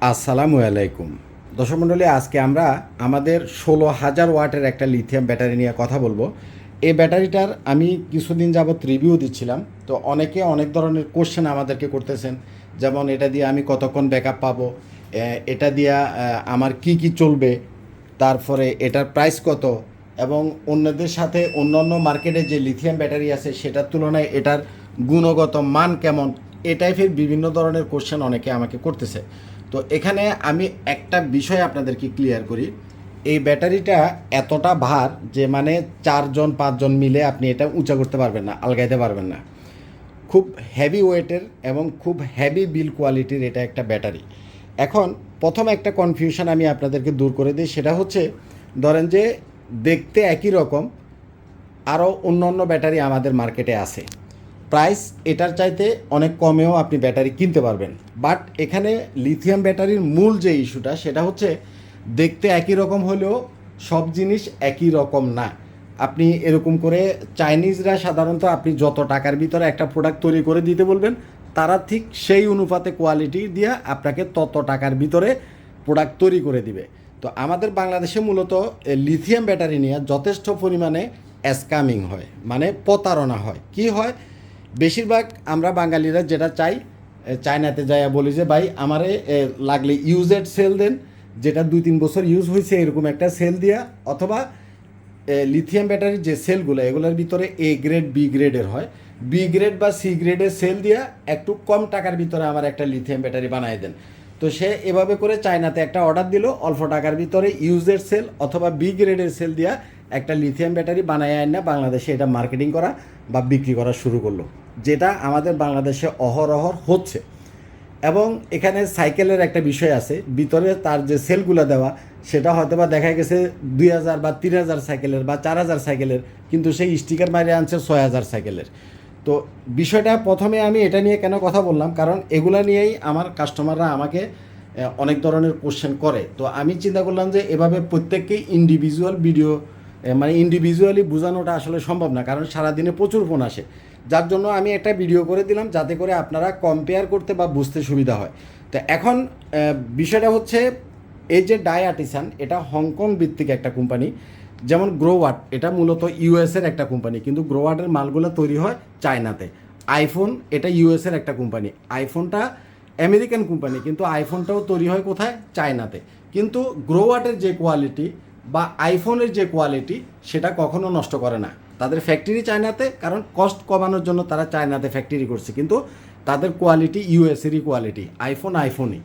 আসসালামু আলাইকুম। দর্শক মণ্ডলী, আজকে আমরা আমাদের ষোলো হাজার ওয়াটের একটা লিথিয়াম ব্যাটারি নিয়ে কথা বলব। এই ব্যাটারিটার আমি কিছুদিন যাবৎ রিভিউ দিচ্ছিলাম। তো অনেকে অনেক ধরনের কোশ্চেন আমাদেরকে করতেছেন। যেমন এটা দিয়ে আমি কতক্ষণ ব্যাকআপ পাবো? এটা দিয়ে আমার কি কি চলবে? তারপরে এটার প্রাইস কত? এবং অন্যদের সাথে অন্যান্য মার্কেটে যে লিথিয়াম ব্যাটারি আছে, সেটার তুলনায় এটার গুণগত মান কেমন? এ টাইপের বিভিন্ন ধরনের কোশ্চেন অনেকে আমাকে করতেছে। তো এখানে আমি একটা বিষয় আপনাদেরকে ক্লিয়ার করি। এই ব্যাটারিটা এতটা ভার যে মানে চারজন, পাঁচজন মিলে আপনি এটা উঁচা করতে পারবেন না, আলগাইতে পারবেন না। খুব হেভি ওয়েটের এবং খুব হেভি বিল কোয়ালিটির এটা একটা ব্যাটারি। এখন প্রথম একটা কনফিউশন আমি আপনাদেরকে দূর করে দিই, সেটা হচ্ছে ধরেন যে দেখতে একই রকম, আরও অন্য অন্য ব্যাটারি আমাদের মার্কেটে আছে। প্রাইস এটার চাইতে অনেক কমেও আপনি ব্যাটারি কিনতে পারবেন। বাট এখানে লিথিয়াম ব্যাটারির মূল যে ইস্যুটা সেটা হচ্ছে দেখতে একই রকম হলেও সব জিনিস একই রকম না। আপনি এরকম করে চাইনিজরা সাধারণত আপনি যত টাকার ভিতরে একটা প্রোডাক্ট তৈরি করে দিতে বলবেন, তারা ঠিক সেই অনুপাতে কোয়ালিটি দিয়ে আপনাকে তত টাকার ভিতরে প্রোডাক্ট তৈরি করে দিবে। তো আমাদের বাংলাদেশে মূলত লিথিয়াম ব্যাটারি নিয়ে যথেষ্ট পরিমাণে স্ক্যামিং হয় মানে প্রতারণা হয়। কি হয়? বেশিরভাগ আমরা বাঙালিরা যেটা চাই চায়নাতে যাইয়া বলি যে, ভাই, আমারে লাগলে ইউজেড সেল দেন, যেটা দুই তিন বছর ইউজ হয়েছে এরকম একটা সেল দিয়া, অথবা লিথিয়াম ব্যাটারির যে সেলগুলো, এগুলোর ভিতরে এ গ্রেড, বি গ্রেডের হয়। বি গ্রেড বা সি গ্রেডের সেল দিয়া একটু কম টাকার ভিতরে আমার একটা লিথিয়াম ব্যাটারি বানায় দেন। তো সে এভাবে করে চায়নাতে একটা অর্ডার দিল, অল্প টাকার ভিতরে ইউজের সেল অথবা বি গ্রেডের সেল দিয়া একটা লিথিয়াম ব্যাটারি বানায় আন না, বাংলাদেশে এটা মার্কেটিং করা বা বিক্রি করা শুরু করল। যেটা আমাদের বাংলাদেশে অহরহর হচ্ছে। এবং এখানে সাইকেলের একটা বিষয় আছে, ভিতরে তার যে সেলগুলো দেওয়া, সেটা হয়তো বা দেখা গেছে দুই হাজার বা তিন হাজার সাইকেলের বা চার হাজার সাইকেলের কিন্তু সেই স্টিকার মারে আনছে ছয় হাজার সাইকেলের তো বিষয়টা প্রথমে আমি এটা নিয়ে কেন কথা বললাম, কারণ এগুলা নিয়েই আমার কাস্টমাররা আমাকে অনেক ধরনের কোশ্চেন করে। তো আমি চিন্তা করলাম যে এভাবে প্রত্যেককেই ইন্ডিভিজুয়াল ভিডিও মানে ইন্ডিভিজুয়ালি বোঝানোটা আসলে সম্ভব না, কারণ সারাদিনে প্রচুর ফোন আসে। যার জন্য আমি একটা ভিডিও করে দিলাম, যাতে করে আপনারা কম্পেয়ার করতে বা বুঝতে সুবিধা হয়। তো এখন বিষয়টা হচ্ছে, এই যে ডাই আর্টিসান এটা হংকং ভিত্তিক একটা কোম্পানি যেমন গ্রোওয়াট এটা মূলত ইউএসের একটা কোম্পানি কিন্তু গ্রোওয়াটের মালগুলো তৈরি হয় চায়নাতে। আইফোন এটা ইউএসের একটা কোম্পানি আইফোনটা আমেরিকান কোম্পানি কিন্তু আইফোনটাও তৈরি হয় কোথায়? চায়নাতে। কিন্তু গ্রোওয়াটের যে কোয়ালিটি বা আইফোনের যে কোয়ালিটি সেটা কখনো নষ্ট করে না। তাদের ফ্যাক্টরি চায়নাতে, কারণ কস্ট কমানোর জন্য তারা চায়নাতে ফ্যাক্টরি করছে। কিন্তু তাদের কোয়ালিটি ইউএসেরই কোয়ালিটি আইফোন আইফোনই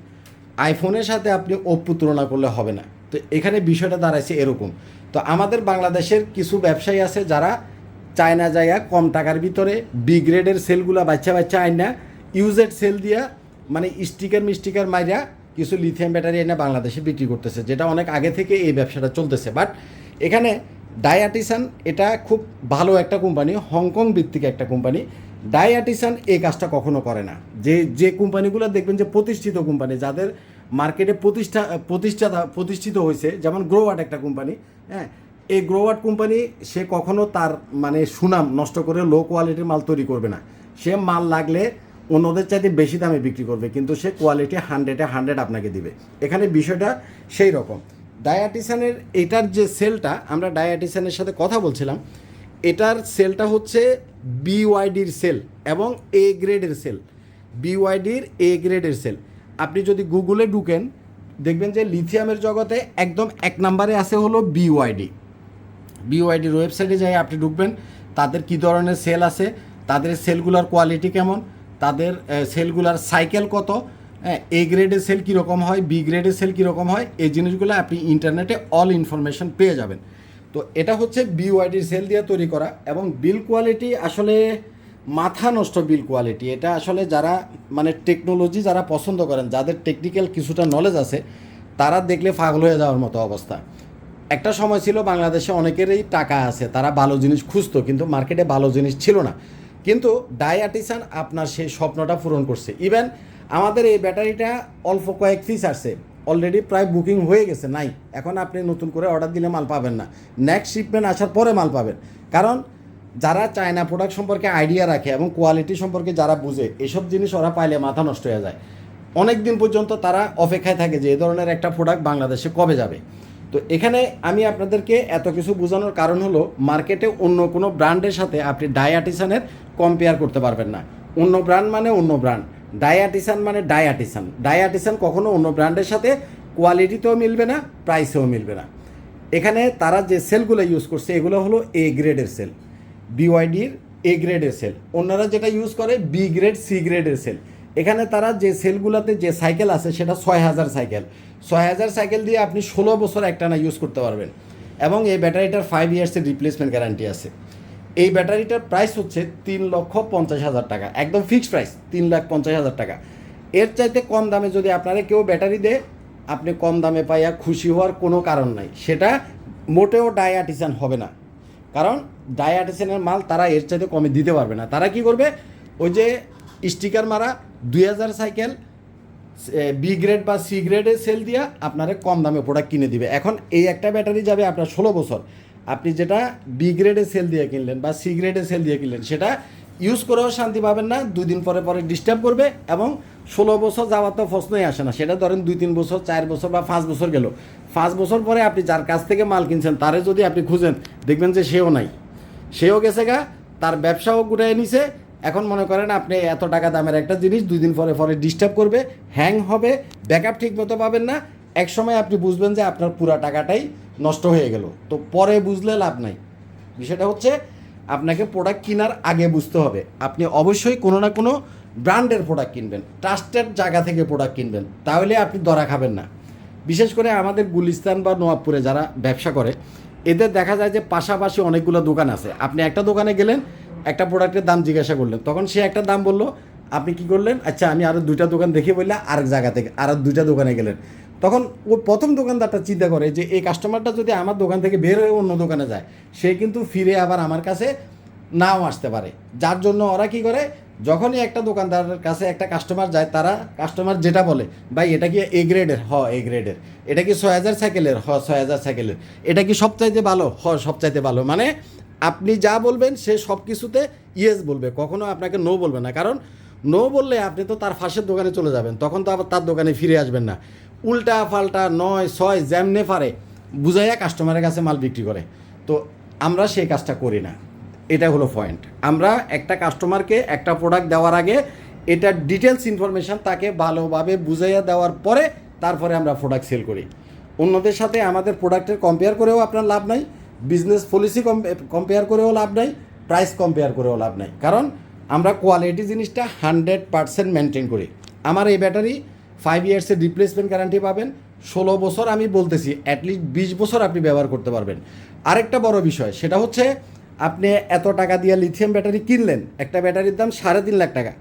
আইফোনের সাথে আপনি ওপ্পো তুলনা করলে হবে না। তো এখানে বিষয়টা দাঁড়াইছে এরকম। তো আমাদের বাংলাদেশের কিছু ব্যবসায়ী আছে যারা চায়না জায়গা কম টাকার ভিতরে বি গ্রেডের সেলগুলা বাচ্চা বাচ্চা আইন না ইউজেড সেল দিয়া মানে স্টিকার মিস্টিকার মাইরা কিছু লিথিয়াম ব্যাটারি এনে বাংলাদেশে বিক্রি করতেছে, যেটা অনেক আগে থেকে এই ব্যবসাটা চলতেছে। বাট এখানে ডায়াটিসান এটা খুব ভালো একটা কোম্পানি হংকং ভিত্তিক একটা কোম্পানি ডায়াটিসান এই কাজটা কখনো করে না। যে যে কোম্পানিগুলো দেখবেন যে প্রতিষ্ঠিত কোম্পানি যাদের মার্কেটে প্রতিষ্ঠা প্রতিষ্ঠাতা প্রতিষ্ঠিত হয়েছে, যেমন গ্রোওয়াট একটা কোম্পানি হ্যাঁ? এই গ্রোওয়াট কোম্পানি সে কখনো তার মানে সুনাম নষ্ট করে লো কোয়ালিটির মাল তৈরি করবে না। সে মাল লাগলে অন্যদের চাইতে বেশি দামে বিক্রি করবে, কিন্তু সে কোয়ালিটি হান্ড্রেডে হান্ড্রেড আপনাকে দিবে। এখানে বিষয়টা সেই রকম। ডায়াটিসানের এটার যে সেলটা আমরা ডায়াটিসানের সাথে কথা বলছিলাম, এটার সেলটা হচ্ছে বিওয়াইডির সেল এবং এ গ্রেডের সেল বিওয়াইডির এ গ্রেডের সেল আপনি যদি গুগলে ঢুকেন, দেখবেন যে লিথিয়ামের জগতে একদম এক নম্বরে আছে হলো বিওয়াইডি বিওয়াইডির ওয়েবসাইটে যাই আপনি ঢুকবেন, তাদের কী ধরনের সেল আছে, তাদের সেলগুলোর কোয়ালিটি কেমন তাদের সেলগুলার সাইকেল কত? এ গ্রেডের সেল কীরকম হয় বি গ্রেডের সেল কীরকম হয়, এই জিনিসগুলো আপনি ইন্টারনেটে অল ইনফরমেশন পেয়ে যাবেন। তো এটা হচ্ছে বিওয়াইডির সেল দিয়ে তৈরি করা এবং বিল কোয়ালিটি আসলে মাথা নষ্ট বিল কোয়ালিটি এটা আসলে যারা মানে টেকনোলজি যারা পছন্দ করেন, যাদের টেকনিক্যাল কিছুটা নলেজ আছে, তারা দেখলে পাগল হয়ে যাওয়ার মতো অবস্থা। একটা সময় ছিল বাংলাদেশে অনেকেরই টাকা আছে, তারা ভালো জিনিস খুঁজতো, কিন্তু মার্কেটে ভালো জিনিস ছিল না। কিন্তু ডায়াটিসান আপনার সেই স্বপ্নটা পূরণ করছে। ইভেন আমাদের এই ব্যাটারিটা অল্প কয়েক পিস আসছে। অলরেডি প্রায় বুকিং হয়ে গেছে, নাই। এখন আপনি নতুন করে অর্ডার দিলে মাল পাবেন না। নেক্সট শিপমেন্ট আসার পরে মাল পাবেন। কারণ যারা চায়না প্রোডাক্ট সম্পর্কে আইডিয়া রাখে এবং কোয়ালিটি সম্পর্কে যারা বুঝে, এসব জিনিস ওরা পাইলে মাথা নষ্ট হয়ে যায়। অনেক দিন পর্যন্ত তারা অপেক্ষায় থাকে যে এ ধরনের একটা প্রোডাক্ট বাংলাদেশে কবে যাবে। তো এখানে আমি আপনাদেরকে এত কিছু বোঝানোর কারণ হলো মার্কেটে অন্য কোনো ব্র্যান্ডের সাথে আপনি ডায়াটিসানের কম্পেয়ার করতে পারবেন না। অন্য ব্র্যান্ড মানে অন্য ব্র্যান্ড ডায়াটিসান মানে ডায়াটিসান ডায়াটিসান কখনো অন্য ব্র্যান্ডের সাথে কোয়ালিটিতেও মিলবে না প্রাইসেও মিলবে না। এখানে তারা যে সেলগুলো ইউজ করছে, এগুলো হলো এ গ্রেডের সেল বিওয়াইডির এ গ্রেডের সেল অন্যরা যেটা ইউজ করে বি গ্রেড সি গ্রেডের সেল এখানে তারা যে সেলগুলোতে যে সাইকেল আছে, সেটা ছয় হাজার সাইকেল। ছয় হাজার সাইকেল দিয়ে আপনি ষোলো বছর একটানা ইউজ করতে পারবেন। এবং এই ব্যাটারিটার ফাইভ ইয়ার্সের রিপ্লেসমেন্ট গ্যারান্টি আছে। এই ব্যাটারিটার প্রাইস হচ্ছে তিন লক্ষ পঞ্চাশ হাজার টাকা। একদম ফিক্সড প্রাইস তিন লাখ পঞ্চাশ হাজার টাকা। এর চাইতে কম দামে যদি আপনারা কেউ ব্যাটারি দেয়, আপনি কম দামে পাইয়া খুশি হওয়ার কোনো কারণ নাই। সেটা মোটেও ডায়াটিসান হবে না। কারণ ডায়াটিসানের মাল তারা এর চাইতে কমে দিতে পারবে না। তারা কি করবে? ওই যে স্টিকার মারা দুই হাজার সাইকেল বি গ্রেড বা সি গ্রেডের সেল দিয়া আপনারা কম দামে প্রোডাক্ট কিনে দিবে। এখন এই একটা ব্যাটারি যাবে আপনার ষোলো বছর। আপনি যেটা বি গ্রেডের সেল দিয়ে কিনলেন বা সি গ্রেডের সেল দিয়ে কিনলেন, সেটা ইউজ করেও শান্তি পাবেন না দুই দিন পরে পরে ডিস্টার্ব করবে এবং ষোলো বছর যাওয়ার তো প্রশ্নই আসে না। সেটা ধরেন দুই, তিন বছর, চার বছর বা পাঁচ বছর গেল। পাঁচ বছর পরে আপনি যার কাছ থেকে মাল কিনছেন, তারে যদি আপনি খুঁজেন, দেখবেন যে সেও নাই। সেও গেছে গা, তার ব্যবসাও গুটাই নিছে এখন মনে করেন আপনি এত টাকা দামের একটা জিনিস দুই দিন পরে পরে ডিস্টার্ব করবে হ্যাং হবে ব্যাকআপ ঠিক মতো পাবেন না। এক সময় আপনি বুঝবেন যে আপনার পুরা টাকাটাই নষ্ট হয়ে গেল। তো পরে বুঝলে লাভ নাই। বিষয়টা হচ্ছে আপনাকে প্রোডাক্ট কেনার আগে বুঝতে হবে। আপনি অবশ্যই কোনো না কোনো ব্র্যান্ডের প্রোডাক্ট কিনবেন ট্রাস্টেড জায়গা থেকে প্রোডাক্ট কিনবেন, তাহলে আপনি ধরা খাবেন না। বিশেষ করে আমাদের গুলিস্তান বা নোয়াবপুরে যারা ব্যবসা করে, এদের দেখা যায় যে পাশাপাশি অনেকগুলো দোকান আছে। আপনি একটা দোকানে গেলেন একটা প্রোডাক্টের দাম জিজ্ঞাসা করলেন। তখন সে একটা দাম বলল, আপনি কি করলেন? আচ্ছা আমি আরও দুইটা দোকান দেখে বললে আরেক জায়গা থেকে আরও দুইটা দোকানে গেলেন। তখন ও প্রথম দোকানদারটা চিন্তা করে যে, এই কাস্টমারটা যদি আমার দোকান থেকে বের হয়ে অন্য দোকানে যায়, সে কিন্তু ফিরে আবার আমার কাছে নাও আসতে পারে। যার জন্য ওরা কি করে, যখনই একটা দোকানদারের কাছে একটা কাস্টমার যায়, তারা কাস্টমার যেটা বলে, ভাই, এটা কি এ গ্রেডের হ এ গ্রেডের এটা কি ছয় হাজার সাইকেলের হ, ছয় হাজার সাইকেলের এটা কি সবচাইতে ভালো? হ, সবচাইতে ভালো। মানে আপনি যা বলবেন, সে সব কিছুতে ইয়েস বলবে। কখনো আপনাকে নো বলবে না। কারণ নো বললে আপনি তো তার ফাঁসের দোকানে চলে যাবেন। তখন তো আবার তার দোকানে ফিরে আসবেন না। উল্টা ফাল্টা নয়, ছয় যেমনে পারে, বুঝাইয়া কাস্টমারের কাছে মাল বিক্রি করে। তো আমরা সেই কাজটা করি না। এটা হলো পয়েন্ট আমরা একটা কাস্টমারকে একটা প্রোডাক্ট দেওয়ার আগে এটার ডিটেলস ইনফরমেশান তাকে ভালোভাবে বুঝাইয়া দেওয়ার পরে তারপরে আমরা প্রোডাক্ট সেল করি। অন্যদের সাথে আমাদের প্রোডাক্টের কম্পেয়ার করেও আপনার লাভ নাই। বিজনেস পলিসি কম্পেয়ার করেও লাভ নাই প্রাইস কম্পেয়ার করেও লাভ নাই। কারণ আমরা কোয়ালিটি জিনিসটা হান্ড্রেড পারসেন্ট মেনটেন করি। আমার এই ব্যাটারি ফাইভ ইয়ার্সের রিপ্লেসমেন্ট গ্যারান্টি পাবেন। ষোলো বছর আমি বলতেছি অ্যাটলিস্ট বিশ বছর আপনি ব্যবহার করতে পারবেন। আরেকটা বড় বিষয়, সেটা হচ্ছে আপনি এত টাকা দিয়ে লিথিয়াম ব্যাটারি কিনলেন, একটা ব্যাটারির দাম সাড়ে তিন লাখ টাকা।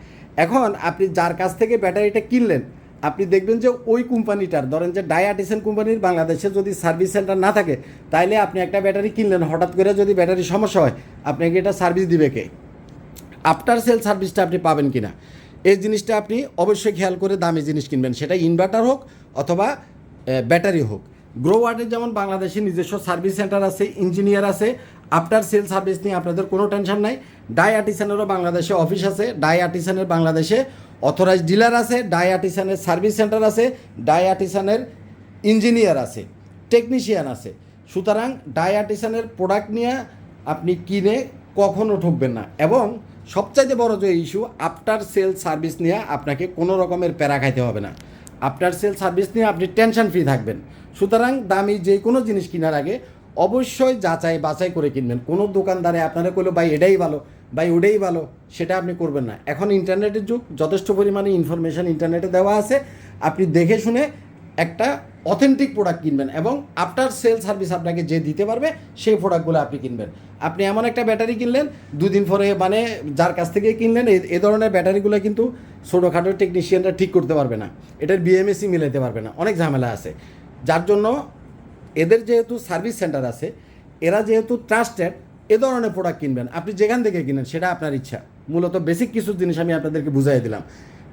এখন আপনি যার কাছ থেকে ব্যাটারিটা কিনলেন আপনি দেখবেন যে ওই কোম্পানিটার, ধরেন যে ডায়াটিসেন কোম্পানির বাংলাদেশে যদি সার্ভিস সেন্টার না থাকে, তাইলে আপনি একটা ব্যাটারি কিনলেন, হঠাৎ করে যদি ব্যাটারি সমস্যা হয়, আপনাকে এটা সার্ভিস দিবে কে? আফটার সেল সার্ভিসটা আপনি পাবেন কি না এই জিনিসটা আপনি অবশ্যই খেয়াল করে দামি জিনিস কিনবেন, সেটা ইনভার্টার হোক অথবা ব্যাটারি হোক। গ্রো ওয়ার্ডের যেমন বাংলাদেশে নিজস্ব সার্ভিস সেন্টার আছে ইঞ্জিনিয়ার আছে আফটার সেল সার্ভিস নিয়ে আপনাদের কোনো টেনশন নাই। ডাই আর্টিসানেরও বাংলাদেশে অফিস আছে ডাই আর্টিসানের বাংলাদেশে অথরাইজ ডিলার আছে ডাই আর্টিসানের সার্ভিস সেন্টার আছে ডাই আর্টিসানের ইঞ্জিনিয়ার আছে টেকনিশিয়ান আছে। সুতরাং ডাই আর্টিসানের প্রোডাক্ট নিয়ে আপনি কিনে কখনো ঠকবেন না। এবং সবচাইতে বড় যে ইস্যু আফটার সেল সার্ভিস নিয়ে আপনাকে কোনো রকমের প্যারা খাইতে হবে না। আফটার সেল সার্ভিস নিয়ে আপনি টেনশন ফ্রি থাকবেন। সুতরাং দামি যে কোনো জিনিস কেনার আগে অবশ্যই যাচাই বাছাই করে কিনবেন। কোনো দোকানদারে আপনারা কইলো, ভাই, এটাই ভালো। ভাই, ওটাই ভালো, সেটা আপনি করবেন না। এখন ইন্টারনেটের যুগ, যথেষ্ট পরিমাণে ইনফরমেশান ইন্টারনেটে দেওয়া আছে। আপনি দেখে শুনে একটা অথেন্টিক প্রোডাক্ট কিনবেন এবং আফটার সেল সার্ভিস আপনাকে যে দিতে পারবে, সেই প্রোডাক্টগুলো আপনি কিনবেন। আপনি এমন একটা ব্যাটারি কিনলেন, দুদিন পরে মানে যার কাছ থেকে কিনলেন এই ধরনের ব্যাটারিগুলো কিন্তু ছোটোখাটো টেকনিশিয়ানরা ঠিক করতে পারবে না। এটার বিএমএসি মিলাইতে পারবে না। অনেক ঝামেলা আছে। যার জন্য এদের যেহেতু সার্ভিস সেন্টার আছে, এরা যেহেতু ট্রাস্টেড এ ধরনের প্রোডাক্ট কিনবেন। আপনি যেখান থেকে কিনেন, সেটা আপনার ইচ্ছা। মূলত বেসিক কিছু জিনিস আমি আপনাদেরকে বুঝাই দিলাম।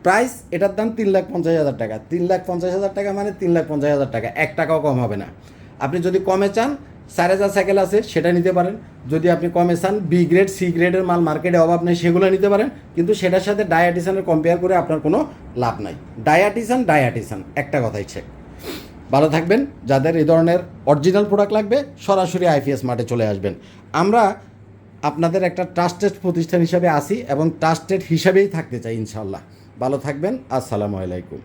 প্রাইস এটার দাম তিন লাখ পঞ্চাশ হাজার টাকা। তিন লাখ পঞ্চাশ হাজার টাকা মানে তিন লাখ পঞ্চাশ হাজার টাকা। এক টাকাও কম হবে না। আপনি যদি কমে চান সাড়ে চার সাইকেল আছে, সেটা নিতে পারেন। যদি আপনি কমে চান বি গ্রেড সি গ্রেডের মাল মার্কেটে অভাব নেই, সেগুলো নিতে পারেন। কিন্তু সেটার সাথে ডায়াটিসানের কম্পেয়ার করে আপনার কোনো লাভ নাই। ডায়াটিসান ডায়াটিসান একটা কথাই ছে ভালো থাকবেন। যাদের এই ধরনের অরিজিনাল প্রোডাক্ট লাগবে, সরাসরি আইপিএস মার্টে চলে আসবেন। আমরা আপনাদের একটা ট্রাস্টেড প্রতিষ্ঠান হিসাবে আসি এবং ট্রাস্টেড হিসাবেই থাকতে চাই ইনশাল্লাহ ভালো থাকবেন। আসসালামু আলাইকুম।